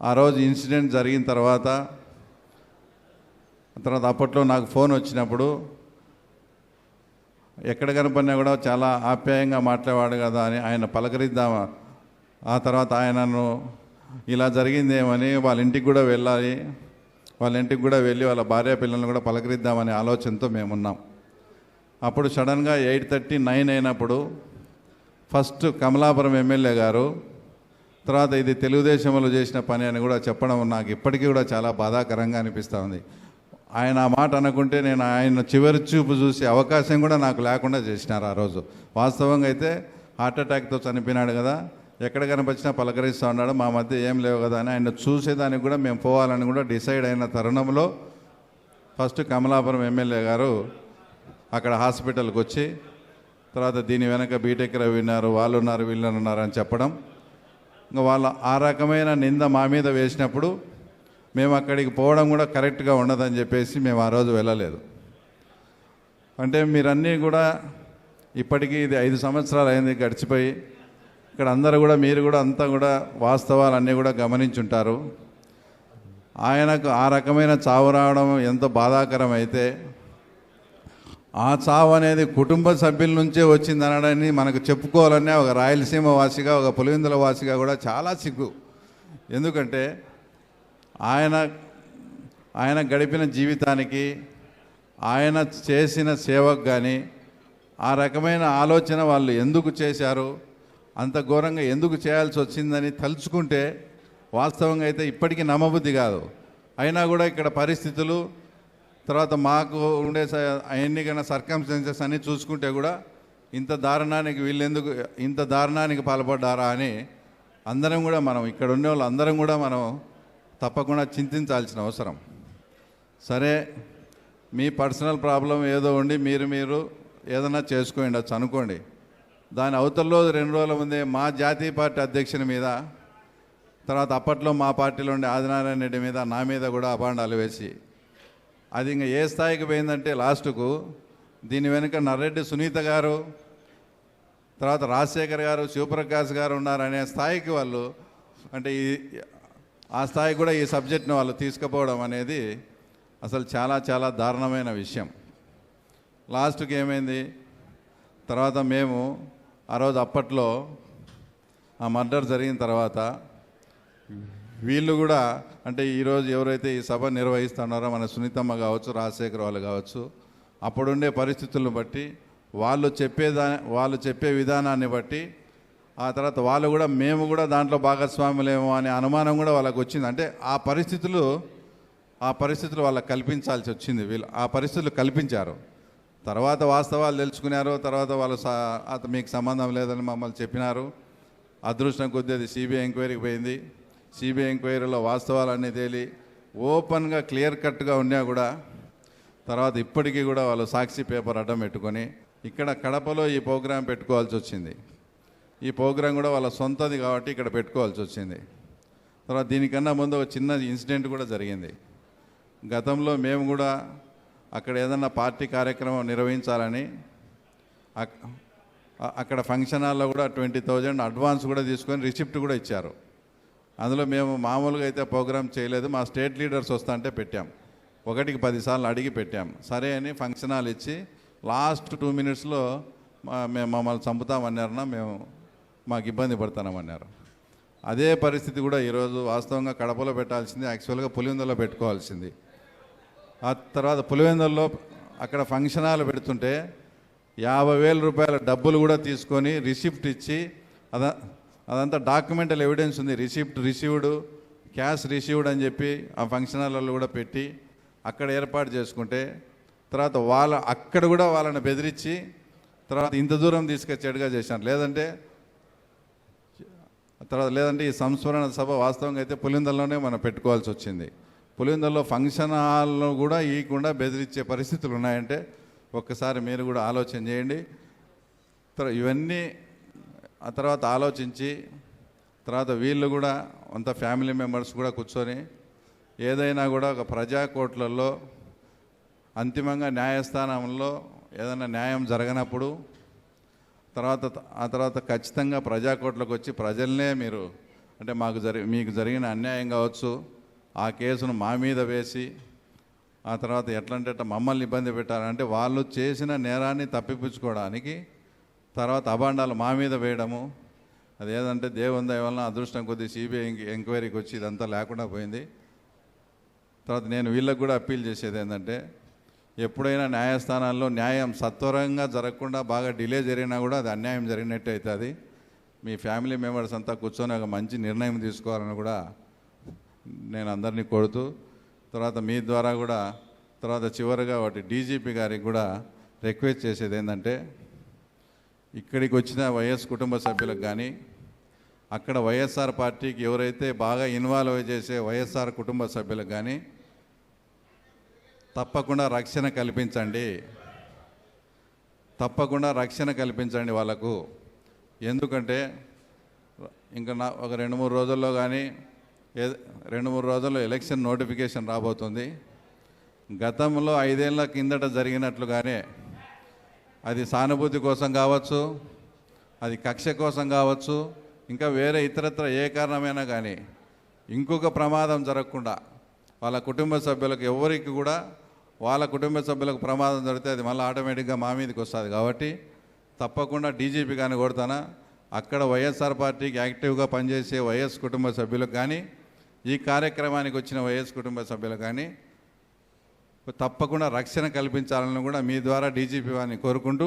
ఆ రోజు ఇన్సిడెంట్ జరిగిన తర్వాత తర్వాత అప్పట్లో నాకు ఫోన్ వచ్చినప్పుడు ఎక్కడ కనపడినా కూడా చాలా ఆప్యాయంగా మాట్లాడేవాడు కదా అని ఆయన పలకరిద్దామా? ఆ తర్వాత ఆయనను ఇలా జరిగిందేమని వాళ్ళ ఇంటికి కూడా వెళ్ళాలి వాళ్ళ ఇంటికి కూడా వెళ్ళి వాళ్ళ భార్య పిల్లల్ని కూడా పలకరిద్దామనే ఆలోచనతో మేము ఉన్నాం అప్పుడు సడన్గా ఎయిట్ థర్టీ నైన్ అయినప్పుడు ఫస్ట్ కమలాపురం ఎమ్మెల్యే గారు తర్వాత ఇది తెలుగుదేశంలో చేసిన పని అని కూడా చెప్పడం నాకు ఇప్పటికీ కూడా చాలా బాధాకరంగా అనిపిస్తూ ఉంది. ఆయన ఆ మాట అనుకుంటే నేను ఆయన చివరి చూపు చూసే అవకాశం కూడా నాకు లేకుండా చేసినారు ఆ రోజు. వాస్తవంగా అయితే హార్ట్ అటాక్తో చనిపోయినాడు కదా. ఎక్కడ కనిపించినా పలకరిస్తూ ఉన్నాడు. మా మధ్య ఏం లేవు కదా అని ఆయన చూసేదానికి కూడా మేము పోవాలని కూడా డిసైడ్ అయిన తరుణంలో ఫస్ట్ కమలాపురం ఎమ్మెల్యే గారు అక్కడ హాస్పిటల్కి వచ్చి తర్వాత దీని వెనక బీటెక్ రవి ఉన్నారు వాళ్ళు ఉన్నారు వీళ్ళు ఉన్నారు అని చెప్పడం. ఇంకా వాళ్ళ ఆ రకమైన నింద మా మీద వేసినప్పుడు మేము అక్కడికి పోవడం కూడా కరెక్ట్గా ఉండదని చెప్పేసి మేము ఆ రోజు వెళ్ళలేదు. అంటే మీరన్నీ కూడా ఇప్పటికీ ఇది ఐదు సంవత్సరాలు అయింది గడిచిపోయి ఇక్కడ అందరూ కూడా మీరు కూడా అంతా కూడా వాస్తవాలన్నీ కూడా గమనించుంటారు. ఆయనకు ఆ రకమైన చావు రావడం ఎంతో బాధాకరం అయితే ఆ చావు అనేది కుటుంబ సభ్యుల నుంచే వచ్చింది అనడాన్ని మనకు చెప్పుకోవాలనే ఒక రాయలసీమ వాసిగా ఒక పులివెందుల వాసిగా కూడా చాలా సిగ్గు. ఎందుకంటే ఆయన ఆయన గడిపిన జీవితానికి ఆయన చేసిన సేవకు కానీ ఆ రకమైన ఆలోచన వాళ్ళు ఎందుకు చేశారు అంత ఘోరంగా ఎందుకు చేయాల్సి వచ్చిందని తలుచుకుంటే వాస్తవంగా అయితే ఇప్పటికీ నమ్మబుద్ధి కాదు. అయినా కూడా ఇక్కడ పరిస్థితులు తర్వాత మాకు ఉండే స- ఎన్నికైన సర్కమ్స్టెన్సెస్ అన్నీ చూసుకుంటే కూడా ఇంత దారుణానికి వీళ్ళెందుకు ఇంత దారుణానికి పాల్పడ్డారా అని అందరం కూడా మనం ఇక్కడ ఉండే వాళ్ళు అందరం కూడా మనం తప్పకుండా చింతించాల్సిన అవసరం. సరే మీ పర్సనల్ ప్రాబ్లం ఏదో ఉండి మీరు మీరు ఏదైనా చేసుకోండి అనుకోండి. దాని అవతల్లో రెండు రోజుల ముందే మా జాతీయ పార్టీ అధ్యక్షుని మీద తర్వాత అప్పట్లో మా పార్టీలో ఉండే ఆదినారాయణ రెడ్డి మీద నా మీద కూడా అపాండాలు వేసి అది ఇంకా ఏ స్థాయికి పోయిందంటే లాస్ట్కు దీని వెనుక నర్రెడ్డి సునీత గారు తర్వాత రాజశేఖర్ గారు శివప్రకాష్ గారు ఉన్నారనే స్థాయికి వాళ్ళు అంటే ఈ ఆ స్థాయికి కూడా ఈ సబ్జెక్ట్ను వాళ్ళు తీసుకుపోవడం అనేది అసలు చాలా చాలా దారుణమైన విషయం. లాస్ట్కి ఏమైంది? తర్వాత మేము ఆ రోజు అప్పట్లో ఆ మర్డర్ జరిగిన తర్వాత వీళ్ళు కూడా అంటే ఈరోజు ఎవరైతే ఈ సభ నిర్వహిస్తున్నారో మన సునీతమ్మ కావచ్చు రాజశేఖర్ వాళ్ళు కావచ్చు అప్పుడుండే పరిస్థితులను బట్టి వాళ్ళు చెప్పేదా వాళ్ళు చెప్పే విధానాన్ని బట్టి ఆ తర్వాత వాళ్ళు కూడా మేము కూడా దాంట్లో భాగస్వాములేమో అనే అనుమానం కూడా వాళ్ళకు వచ్చింది. అంటే ఆ పరిస్థితులు ఆ పరిస్థితులు వాళ్ళకి కల్పించాల్సి వచ్చింది వీళ్ళు. ఆ పరిస్థితులు కల్పించారు. తర్వాత వాస్తవాలు తెలుసుకున్నారు. తర్వాత వాళ్ళు మీకు సంబంధం లేదని మమ్మల్ని చెప్పినారు. అదృష్టం కొద్ది అది సిబిఐ ఎంక్వైరీకి పోయింది. సిబిఐ ఎంక్వైరీలో వాస్తవాలన్నీ తేలి ఓపెన్గా క్లియర్ కట్గా ఉన్నా కూడా తర్వాత ఇప్పటికీ కూడా వాళ్ళు సాక్షి పేపర్ అడ్డం పెట్టుకొని ఇక్కడ కడపలో ఈ ప్రోగ్రాం పెట్టుకోవాల్సి వచ్చింది. ఈ ప్రోగ్రాం కూడా వాళ్ళ సొంతది కాబట్టి ఇక్కడ పెట్టుకోవాల్సి వచ్చింది. తర్వాత దీనికన్నా ముందు ఒక చిన్న ఇన్సిడెంట్ కూడా జరిగింది. గతంలో మేము కూడా అక్కడ ఏదన్నా పార్టీ కార్యక్రమం నిర్వహించాలని అక్కడ ఫంక్షన్ హాల్లో కూడా ట్వంటీ థౌజండ్ అడ్వాన్స్ కూడా తీసుకొని రిసిప్ట్ కూడా ఇచ్చారు. అందులో మేము మామూలుగా అయితే ప్రోగ్రామ్ చేయలేదు. మా స్టేట్ లీడర్స్ వస్తా అంటే పెట్టాం. ఒకటికి పదిసార్లు అడిగి పెట్టాం. సరే అని ఫంక్షన్ హాల్ ఇచ్చి లాస్ట్ టూ మినిట్స్లో మా- మేము మమ్మల్ని చంపుతామన్నారన్నా మేము మాకు ఇబ్బంది పడతామన్నారు అదే పరిస్థితి కూడా ఈరోజు వాస్తవంగా కడపలో పెట్టాల్సింది యాక్చువల్గా పులివెందులో పెట్టుకోవాల్సింది. ఆ తర్వాత పులివెందుల్లో అక్కడ ఫంక్షన్ హాల్ పెడుతుంటే యాభై వేల రూపాయల డబ్బులు కూడా తీసుకొని రిసిప్ట్ ఇచ్చి అద అదంతా డాక్యుమెంటల్ ఎవిడెన్స్ ఉంది. రిసిప్ట్ రిసీవ్డ్ క్యాష్ రిసీవ్డ్ అని చెప్పి ఆ ఫంక్షన్ హాల్లో కూడా పెట్టి అక్కడ ఏర్పాటు చేసుకుంటే తర్వాత వాళ్ళ అక్కడ కూడా వాళ్ళని బెదిరించి తర్వాత ఇంత దూరం తీసుకొచ్చేట్టుగా చేశాను. లేదంటే తర్వాత లేదంటే ఈ సంస్మరణ సభ వాస్తవంగా అయితే పులిందల్లోనే మనం పెట్టుకోవాల్సి వచ్చింది. పులిందల్లో ఫంక్షన్ హాల్లో కూడా ఇవ్వకుండా బెదిరించే పరిస్థితులు ఉన్నాయంటే ఒక్కసారి మీరు కూడా ఆలోచన చేయండి. ఇవన్నీ ఆ తర్వాత ఆలోచించి తర్వాత వీళ్ళు కూడా అంత ఫ్యామిలీ మెంబర్స్ కూడా కూర్చొని ఏదైనా కూడా ఒక ప్రజా కోర్టులలో అంతిమంగా న్యాయస్థానంలో ఏదైనా న్యాయం జరగనప్పుడు తర్వాత ఆ తర్వాత ఖచ్చితంగా ప్రజా కోర్టులకు వచ్చి ప్రజల్నే మీరు అంటే మాకు జరి మీకు జరిగిన అన్యాయం కావచ్చు ఆ కేసును మా మీద వేసి ఆ తర్వాత ఎట్లంటే అట్లా మమ్మల్ని ఇబ్బంది పెట్టారంటే వాళ్ళు చేసిన నేరాన్ని తప్పిపుచ్చుకోవడానికి తర్వాత అభాండాలు మా మీద వేయడము. అదేదంటే దేవుని దయ వలన అదృష్టం కొద్ది సిబిఐ ఎంక్వైరీకి వచ్చి ఇదంతా లేకుండా పోయింది. తర్వాత నేను వీళ్ళకు కూడా అప్పీల్ చేసేది ఏంటంటే ఎప్పుడైనా న్యాయస్థానాల్లో న్యాయం సత్వరంగా జరగకుండా బాగా డిలే జరిగినా కూడా అది అన్యాయం జరిగినట్టు అవుతుంది. మీ ఫ్యామిలీ మెంబర్స్ అంతా కూర్చొని ఒక మంచి నిర్ణయం తీసుకోవాలని కూడా నేను అందరినీ కోరుతూ తర్వాత మీ ద్వారా కూడా తర్వాత చివరిగా వాటి డీజీపీ గారికి కూడా రిక్వెస్ట్ చేసేది ఏంటంటే ఇక్కడికి వచ్చిన వైఎస్ కుటుంబ సభ్యులకు కానీ అక్కడ వైఎస్ఆర్ పార్టీకి ఎవరైతే బాగా ఇన్వాల్వ్ చేసే వైఎస్ఆర్ కుటుంబ సభ్యులకు కానీ తప్పకుండా రక్షణ కల్పించండి. తప్పకుండా రక్షణ కల్పించండి వాళ్ళకు. ఎందుకంటే ఇంకా నా ఒక రెండు మూడు రోజుల్లో కానీ ఏ రెండు మూడు రోజుల్లో ఎలక్షన్ నోటిఫికేషన్ రాబోతుంది. గతంలో ఐదేళ్ళ కిందట జరిగినట్లుగానే అది సానుభూతి కోసం కావచ్చు అది కక్ష కోసం కావచ్చు ఇంకా వేరే ఇతరత్ర ఏ కారణమైనా కానీ ఇంకొక ప్రమాదం జరగకుండా వాళ్ళ కుటుంబ సభ్యులకు ఎవరికి కూడా వాళ్ళ కుటుంబ సభ్యులకు ప్రమాదం జరిగితే అది మళ్ళీ ఆటోమేటిక్గా మా మీదకి వస్తుంది. కాబట్టి తప్పకుండా డీజీపీ కానీ కొడతానా అక్కడ వైఎస్ఆర్ పార్టీకి యాక్టివ్గా పనిచేసే వైఎస్ కుటుంబ సభ్యులకు కానీ ఈ కార్యక్రమానికి వచ్చిన వైఎస్ కుటుంబ సభ్యులకు కానీ తప్పకుండా రక్షణ కల్పించాలని కూడా మీ ద్వారా డీజీపీ వారిని కోరుకుంటూ